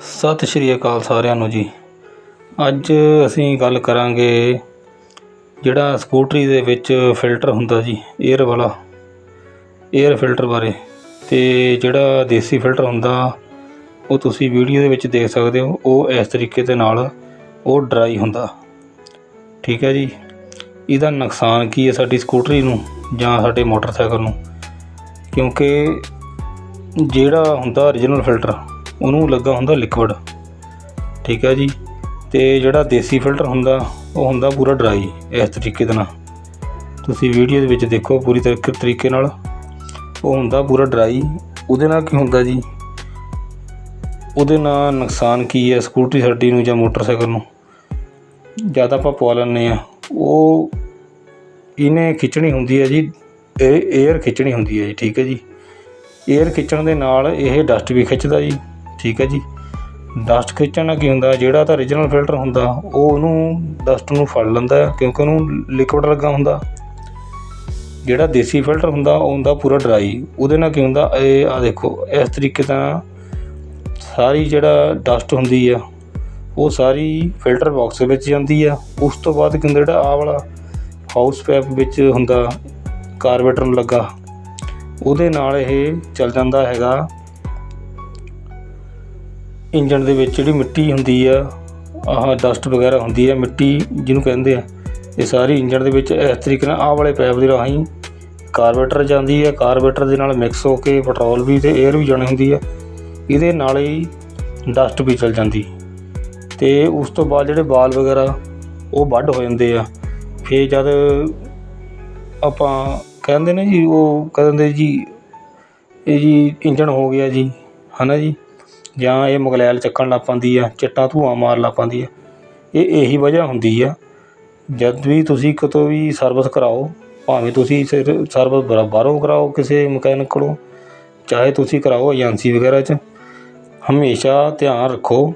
ਸਤਿ ਸ਼੍ਰੀ ਅਕਾਲ ਸਾਰਿਆਂ ਨੂੰ ਜੀ। ਅੱਜ ਅਸੀਂ ਗੱਲ ਕਰਾਂਗੇ ਜਿਹੜਾ ਸਕੂਟਰੀ ਦੇ ਵਿੱਚ ਫਿਲਟਰ ਹੁੰਦਾ ਜੀ 에ਅਰ ਵਾਲਾ 에ਅਰ ਫਿਲਟਰ ਬਾਰੇ। ਤੇ ਜਿਹੜਾ ਦੇਸੀ ਫਿਲਟਰ ਹੁੰਦਾ, ਉਹ ਤੁਸੀਂ ਵੀਡੀਓ ਦੇ ਵਿੱਚ ਦੇਖ ਸਕਦੇ ਹੋ। ਉਹ ਇਸ ਤਰੀਕੇ ਦੇ ਨਾਲ ਉਹ ਡਰਾਈ ਹੁੰਦਾ। ਠੀਕ ਹੈ ਜੀ। ਇਹਦਾ ਨੁਕਸਾਨ ਕੀ ਹੈ ਸਾਡੀ ਸਕੂਟਰੀ ਨੂੰ ਜਾਂ ਸਾਡੇ ਮੋਟਰਸਾਈਕਲ ਨੂੰ? ਕਿਉਂਕਿ ਜਿਹੜਾ ਹੁੰਦਾ origignal ਫਿਲਟਰ ਉਹਨੂੰ ਲੱਗਾ ਹੁੰਦਾ ਲਿਕਵਿਡ ਠੀਕ ਹੈ ਜੀ? ਤੇ ਜਿਹੜਾ ਦੇਸੀ ਫਿਲਟਰ ਹੁੰਦਾ, ਉਹ ਹੁੰਦਾ ਪੂਰਾ ਡਰਾਈ ਇਸ ਤਰੀਕੇ ਦੇ ਨਾਲ। ਤੁਸੀਂ ਵੀਡੀਓ ਦੇ ਵਿੱਚ ਦੇਖੋ ਪੂਰੀ ਤਰੀਕੇ ਤਰੀਕੇ ਨਾਲ। ਉਹ ਹੁੰਦਾ ਪੂਰਾ ਡਰਾਈ ਉਹਦੇ ਨਾਲ ਕੀ ਹੁੰਦਾ ਜੀ? ਉਹਦੇ ਨਾਲ ਨੁਕਸਾਨ ਕੀ ਹੈ ਸਕੂਟਰੀ ਸਾਡੀ ਨੂੰ ਜਾਂ ਮੋਟਰਸਾਈਕਲ ਨੂੰ? ਜ਼ਿਆਦਾ ਆਪਾਂ ਪਵਾ ਲੈਂਦੇ ਆ ਉਹ ਇਹਨੇ ਖਿੱਚਣੀ ਹੁੰਦੀ ਹੈ ਜੀ, ਇਹ 에ਅਰ ਖਿੱਚਣੀ ਹੁੰਦੀ ਹੈ ਜੀ, ਠੀਕ ਹੈ ਜੀ? 에ਅਰ ਖਿੱਚਣ ਦੇ ਨਾਲ ਇਹ ਡਸਟ ਵੀ ਖਿੱਚਦਾ ਜੀ। ਠੀਕ ਹੈ ਜੀ। ਡਸਟ ਖਿੱਚਣ ਨਾਲ ਕੀ ਹੁੰਦਾ? ਜਿਹੜਾ ਤਾਂ origignal ਫਿਲਟਰ ਹੁੰਦਾ, ਉਹ ਉਹਨੂੰ ਡਸਟ ਨੂੰ ਫੜ ਲੈਂਦਾ ਕਿਉਂਕਿ ਉਹਨੂੰ ਲਿਕਵਿਡ ਲੱਗਾ ਹੁੰਦਾ। ਜਿਹੜਾ ਦੇਸੀ ਫਿਲਟਰ ਹੁੰਦਾ, ਉਹ ਹੁੰਦਾ ਪੂਰਾ ਡਰਾਈ ਉਹਦੇ ਨਾਲ ਕੀ ਹੁੰਦਾ? ਇਹ ਆ ਦੇਖੋ, ਇਸ ਤਰੀਕੇ ਦਾ ਸਾਰੀ ਜਿਹੜਾ ਡਸਟ ਹੁੰਦੀ ਆ, ਉਹ ਸਾਰੀ ਫਿਲਟਰ ਬਾਕਸ ਵਿੱਚ ਜਾਂਦੀ ਆ। ਉਸ ਤੋਂ ਬਾਅਦ ਕੀ ਹੁੰਦਾ? ਜਿਹੜਾ ਆ ਵਾਲਾ ਹਾਊਸ ਪੈਪ ਵਿੱਚ ਹੁੰਦਾ ਕਾਰਬੇਟਰ ਨੂੰ ਲੱਗਾ, ਉਹਦੇ ਨਾਲ ਇਹ ਚੱਲ ਜਾਂਦਾ ਹੈਗਾ ਇੰਜਣ ਦੇ ਵਿੱਚ ਜਿਹੜੀ ਮਿੱਟੀ ਹੁੰਦੀ ਆ, ਆਹ ਡਸਟ ਵਗੈਰਾ ਹੁੰਦੀ ਆ, ਮਿੱਟੀ ਜਿਹਨੂੰ ਕਹਿੰਦੇ ਆ, ਇਹ ਸਾਰੀ ਇੰਜਣ ਦੇ ਵਿੱਚ ਇਸ ਤਰੀਕੇ ਨਾਲ ਆਹ ਵਾਲੇ ਪੈਪ ਦੇ ਰਾਹੀਂ ਕਾਰਬੇਟਰ ਜਾਂਦੀ ਆ। ਕਾਰਬੇਟਰ ਦੇ ਨਾਲ ਮਿਕਸ ਹੋ ਕੇ ਪੈਟਰੋਲ ਵੀ ਤੇ 에ਅਰ ਵੀ ਜਾਣੀ ਹੁੰਦੀ ਆ। ਇਹਦੇ ਨਾਲ ਹੀ ਡਸਟ ਵੀ ਚਲ ਜਾਂਦੀ। ਤੇ ਉਸ ਤੋਂ ਬਾਅਦ ਜਿਹੜੇ ਬਾਲ ਵਗੈਰਾ, ਉਹ ਵੱਢ ਹੋ ਜਾਂਦੇ ਆ। ਫੇਰ ਜਦ ਆਪਾਂ ਕਹਿੰਦੇ ਨੇ ਜੀ, ਉਹ ਕਹਿੰਦੇ ਜੀ, ਇਹ ਜੀ ਇੰਜਣ ਹੋ ਗਿਆ ਜੀ, ਹਨਾ ਜੀ? ਜਾਂ ਇਹ ਮੁਗਲੈਲ ਚੱਕਣ ਲੱਗ ਪੈਂਦੀ ਆ, ਚਿੱਟਾ ਧੂੰਆਂ ਮਾਰ ਲੱਗ ਪੈਂਦੀ ਆ। ਇਹ ਇਹੀ ਵਜ੍ਹਾ ਹੁੰਦੀ ਆ। ਜਦ ਵੀ ਤੁਸੀਂ ਕਿਤੋਂ ਵੀ ਸਰਵਿਸ ਕਰਾਓ, ਭਾਵੇਂ ਤੁਸੀਂ ਸਿਰ, ਸਰਵਿਸ ਬਰਾ- ਬਾਹਰੋਂ ਕਰਾਓ ਕਿਸੇ ਮਕੈਨਿਕ ਕੋਲੋਂ, ਚਾਹੇ ਤੁਸੀਂ ਕਰਾਓ ਏਜੰਸੀ ਵਗੈਰਾ 'ਚ, ਹਮੇਸ਼ਾ ਧਿਆਨ ਰੱਖੋ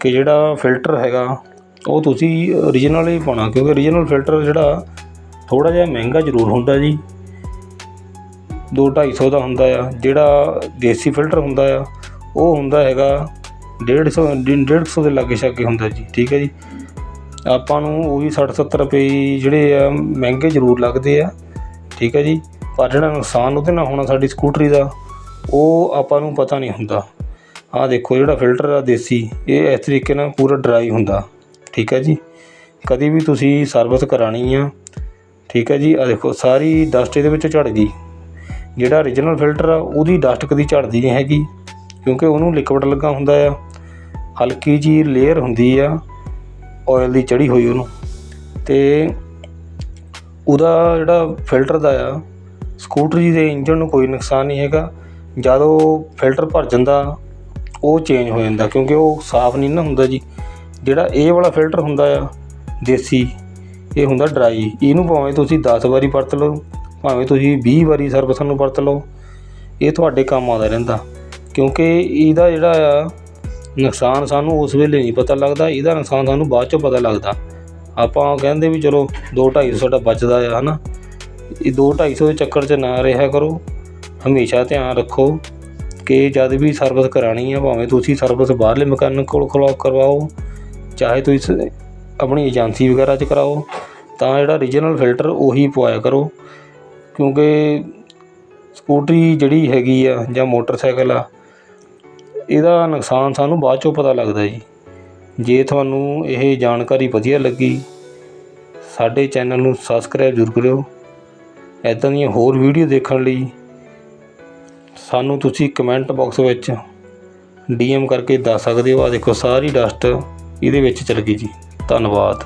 ਕਿ ਜਿਹੜਾ ਫਿਲਟਰ ਹੈਗਾ, ਉਹ ਤੁਸੀਂ origignal ਹੀ ਪਾਉਣਾ, ਕਿਉਂਕਿ origignal ਫਿਲਟਰ ਜਿਹੜਾ ਥੋੜਾ ਜਿਹਾ ਮਹਿੰਗਾ ਜ਼ਰੂਰ ਹੁੰਦਾ ਜੀ। ਦੋ ਢਾਈ ਸੌ ਦਾ ਹੁੰਦਾ ਆ, ਜਿਹੜਾ ਦੇਸੀ ਫਿਲਟਰ ਹੁੰਦਾ ਆ ਉਹ ਹੁੰਦਾ ਹੈਗਾ 150 150 ਦੇ ਲਾਗੇ ਛਾਗੇ ਹੁੰਦਾ ਜੀ, ਠੀਕ ਹੈ ਜੀ। ਆਪਾਂ ਨੂੰ ਉਹ ਵੀ 60 70 ਰੁਪਏ ਜਿਹੜੇ ਆ, ਮਹਿੰਗੇ ਜ਼ਰੂਰ ਲੱਗਦੇ ਆ, ਠੀਕ ਹੈ ਜੀ। ਪਰ ਜਿਹੜਾ ਨੁਕਸਾਨ ਉਹਦੇ ਨਾਲ ਹੋਣਾ ਸਾਡੀ ਸਕੂਟਰੀ ਦਾ, ਉਹ ਆਪਾਂ ਨੂੰ ਪਤਾ ਨਹੀਂ ਹੁੰਦਾ। ਆਹ ਦੇਖੋ ਜਿਹੜਾ ਫਿਲਟਰ ਆ ਦੇਸੀ, ਇਹ ਇਸ ਤਰੀਕੇ ਨਾਲ ਪੂਰਾ ਡਰਾਈ ਹੁੰਦਾ, ਠੀਕ ਹੈ ਜੀ। ਕਦੀ ਵੀ ਤੁਸੀਂ ਸਰਵਿਸ ਕਰਾਣੀ ਆ, ਠੀਕ ਹੈ ਜੀ। ਆ ਦੇਖੋ, ਸਾਰੀ ਡਸਟ ਇਹਦੇ ਵਿੱਚ ਝੜ ਗਈ। ਜਿਹੜਾ origignal ਫਿਲਟਰ ਆ, ਉਹਦੀ ਡਸਟ ਕਦੀ ਝੜਦੀ ਨਹੀਂ ਹੈਗੀ। ਕਿਉਂਕਿ ਉਹਨੂੰ ਲਿਕਵਿਡ ਲੱਗਾ ਹੁੰਦਾ ਆ, ਹਲਕੀ ਜੀ ਲੇਅਰ ਹੁੰਦੀ ਆ ਆਇਲ ਦੀ ਚੜੀ ਹੋਈ ਉਹਨੂੰ। ਤੇ ਉਹਦਾ ਜਿਹੜਾ ਫਿਲਟਰ ਦਾ ਆ ਸਕੂਟਰੀ ਦੇ ਇੰਜਨ ਨੂੰ ਕੋਈ ਨੁਕਸਾਨ ਨਹੀਂ ਹੈਗਾ। ਜਦ ਉਹ ਫਿਲਟਰ ਭਰ ਜਾਂਦਾ, ਉਹ ਚੇਂਜ ਹੋ ਜਾਂਦਾ ਕਿਉਂਕਿ ਉਹ ਸਾਫ਼ ਨਹੀਂ ਨਾ ਹੁੰਦਾ ਜੀ। ਜਿਹੜਾ ਇਹ ਵਾਲਾ ਫਿਲਟਰ ਹੁੰਦਾ ਆ, ਦੇਸੀ, ਇਹ ਹੁੰਦਾ ਡਰਾਈ ਇਹਨੂੰ ਭਾਵੇਂ ਤੁਸੀਂ 10 ਵਾਰੀ ਵਰਤ ਲਓ, ਭਾਵੇਂ ਤੁਸੀਂ 20 ਵਾਰੀ ਸਰਵਿਸ ਨੂੰ ਵਰਤ ਲਓ, ਇਹ ਤੁਹਾਡੇ ਕੰਮ ਆਉਂਦਾ ਰਹਿੰਦਾ। ਕਿਉਂਕਿ ਇਹਦਾ ਜਿਹੜਾ ਆ, ਨੁਕਸਾਨ ਸਾਨੂੰ ਉਸ ਵੇਲੇ ਨਹੀਂ ਪਤਾ ਲੱਗਦਾ, ਇਹਦਾ ਨੁਕਸਾਨ ਸਾਨੂੰ ਬਾਅਦ ਚੋਂ ਪਤਾ ਲੱਗਦਾ। ਆਪਾਂ ਕਹਿੰਦੇ ਵੀ ਚਲੋ 2 250 ਸਾਡਾ ਬਚਦਾ ਆ, ਹਨਾ? ਇਹ 2 250 ਦੇ ਚੱਕਰ 'ਚ ਨਾ ਰਿਹਾ ਕਰੋ। ਹਮੇਸ਼ਾ ਧਿਆਨ ਰੱਖੋ ਕਿ ਜਦ ਵੀ ਸਰਵਿਸ ਕਰਾਣੀ ਆ, ਭਾਵੇਂ ਤੁਸੀਂ ਸਰਵਿਸ ਬਾਹਰਲੇ ਮਕੈਨਿਕ ਕੋਲ ਖਲੋ ਕਰਵਾਓ, ਚਾਹੇ ਤੁਸੀਂ ਆਪਣੀ ਏਜੰਸੀ ਵਗੈਰਾ 'ਚ ਕਰਾਓ, ਤਾਂ ਜਿਹੜਾ ਰੀਜਨਲ ਫਿਲਟਰ ਉਹੀ ਪਵਾਇਆ ਕਰੋ। ਕਿਉਂਕਿ ਸਕੂਟਰੀ ਜਿਹੜੀ ਹੈਗੀ ਆ ਜਾਂ ਮੋਟਰਸਾਈਕਲ ਆ ਇਹਦਾ ਨੁਕਸਾਨ ਸਾਨੂੰ ਬਾਅਦ ਚੋਂ ਪਤਾ ਲੱਗਦਾ ਜੀ। ਜੇ ਤੁਹਾਨੂੰ ਇਹ ਜਾਣਕਾਰੀ ਵਧੀਆ ਲੱਗੀ, ਸਾਡੇ ਚੈਨਲ ਨੂੰ ਸਬਸਕ੍ਰਾਈਬ ਜ਼ਰੂਰ ਕਰਿਓ। ਇੱਦਾਂ ਦੀਆਂ ਹੋਰ ਵੀਡੀਓ ਦੇਖਣ ਲਈ ਸਾਨੂੰ ਤੁਸੀਂ ਕਮੈਂਟ ਬਾਕਸ ਵਿੱਚ ਡੀਐਮ ਕਰਕੇ ਦੱਸ ਸਕਦੇ ਹੋ। ਆ ਦੇਖੋ, ਸਾਰੀ ਡਸਟ ਇਹਦੇ ਵਿੱਚ ਚਲ ਗਈ ਜੀ। ਧੰਨਵਾਦ।